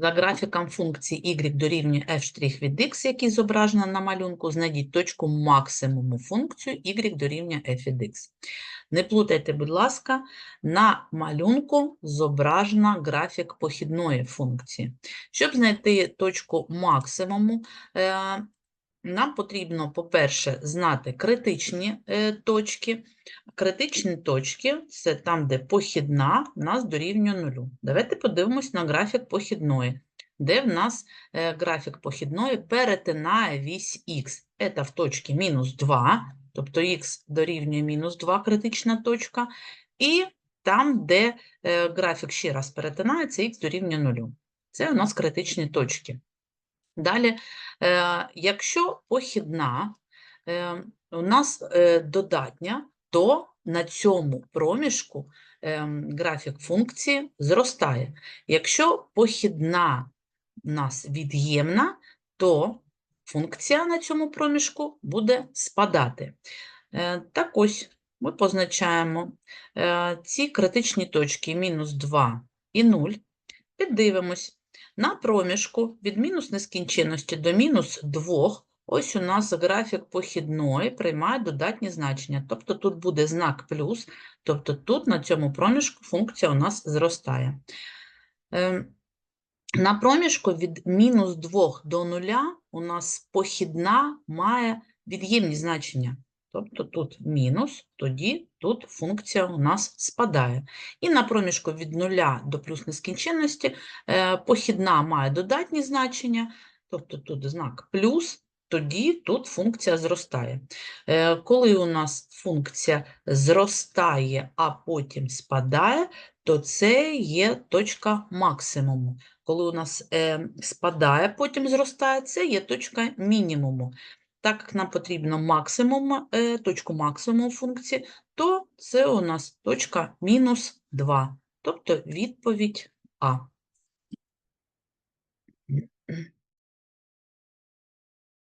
За графіком функції y дорівнює f' від x, який зображено на малюнку, знайдіть точку максимуму функцію y дорівнює f від x. Не плутайте, будь ласка, на малюнку зображено графік похідної функції. Щоб знайти точку максимуму, е, нам потрібно, по-перше, знати критичні е, точки. Критичні точки – це там, де похідна в нас дорівнює нулю. Давайте подивимось на графік похідної, де в нас е, графік похідної перетинає вісь х. Це в точці мінус 2, тобто х дорівнює мінус 2 критична точка, і там, де е, графік ще раз перетинається, х дорівнює нулю. Це у нас критичні точки. Далі, е, якщо похідна е, у нас е, додатня, то на цьому проміжку графік функції зростає. Якщо похідна у нас від'ємна, то функція на цьому проміжку буде спадати. Так ось ми позначаємо ці критичні точки мінус 2 і 0, піддивимось. На проміжку від мінус нескінченності до мінус 2, ось у нас графік похідної приймає додатні значення. Тобто тут буде знак плюс, тобто тут на цьому проміжку функція у нас зростає. Ем, На проміжку від мінус 2 до 0 у нас похідна має від'ємні значення. Тобто тут мінус, тоді тут функція у нас спадає. І на проміжку від 0 до плюс нескінченності е, похідна має додатні значення, тобто тут знак плюс, тоді тут функція зростає. Е, Коли у нас функція зростає, а потім спадає, то це є точка максимуму. Коли у нас е, спадає, потім зростає, це є точка мінімуму. Так як нам потрібно максимум, е, точку максимум функції, то це у нас точка мінус 2, тобто відповідь А.